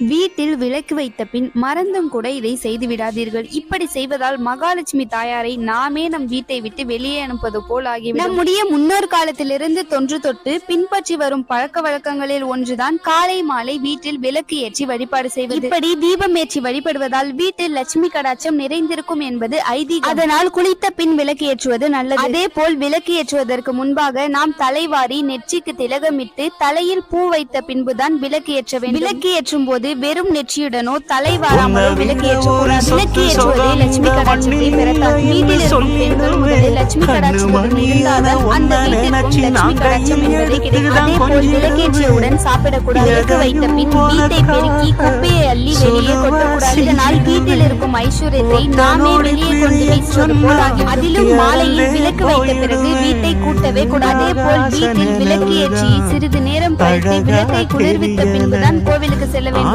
வீட்டில் விளக்கு வைத்த பின் மறந்தும் கூட இதை செய்து விடாதீர்கள். இப்படி செய்வதால் மகாலட்சுமி தாயாரை நாமே நம் வீட்டை விட்டு வெளியே அனுப்பது போல் ஆகிவிடும். நம்முடைய முன்னோர் காலத்திலிருந்து தொன்று தொட்டு பின்பற்றி வரும் பழக்க வழக்கங்களில் ஒன்றுதான் காலை மாலை வீட்டில் விளக்கு ஏற்றி வழிபாடு செய்வது. இப்படி தீபம் ஏற்றி வழிபடுவதால் வீட்டில் லட்சுமி கடாட்சம் நிறைந்திருக்கும் என்பது ஐதீகம். அதனால் குளித்த பின் விளக்கு ஏற்றுவது நல்லது. அதே போல் விளக்கு ஏற்றுவதற்கு முன்பாக நாம் தலைவாரி நெற்றிக்கு திலகமிட்டு தலையில் பூ வைத்த பின்புதான் விளக்கு ஏற்ற வேண்டும். விளக்கு ஏற்றும் போது வெறும் நெற்றியுடனோ தலை வாராமலோ விளக்கு ஏற்றக்கூடாது விளக்கு ஏற்றுவதே லட்சுமி கடாட்சத்தை பெறத்தான் வீட்டில் இருக்கும் பெண்கள் முதலில் லட்சுமி கடாட்சத்துடன் இருந்தால்தான் அந்த வீட்டிற்கும் லட்சுமி கடாட்சம் என்பதே கிடைக்கும். அதே போல் விளக்கேற்றியவுடன் சாப்பிடக்கூடாது. விளக்கு வைத்த பின் வீட்டை பெருக்கி குப்பையை அள்ளி வெளியே கொட்டக்கூடாது. இதனால் வீட்டில் இருக்கும் ஐஸ்வர்யத்தை நாமே வெளியே கொண்டு வீசுவது போல் ஆகும் அதிலும் மாலையில் விளக்கு வைத்த பிறகு வீட்டை கூட்டவே கூடாது. போல் வீட்டில் விளக்கு ஏற்றி சிறிது நேரம் கழித்து விளக்கை குளிர்வித்த பின்புதான் கோவிலுக்கு செல்ல வேண்டும்.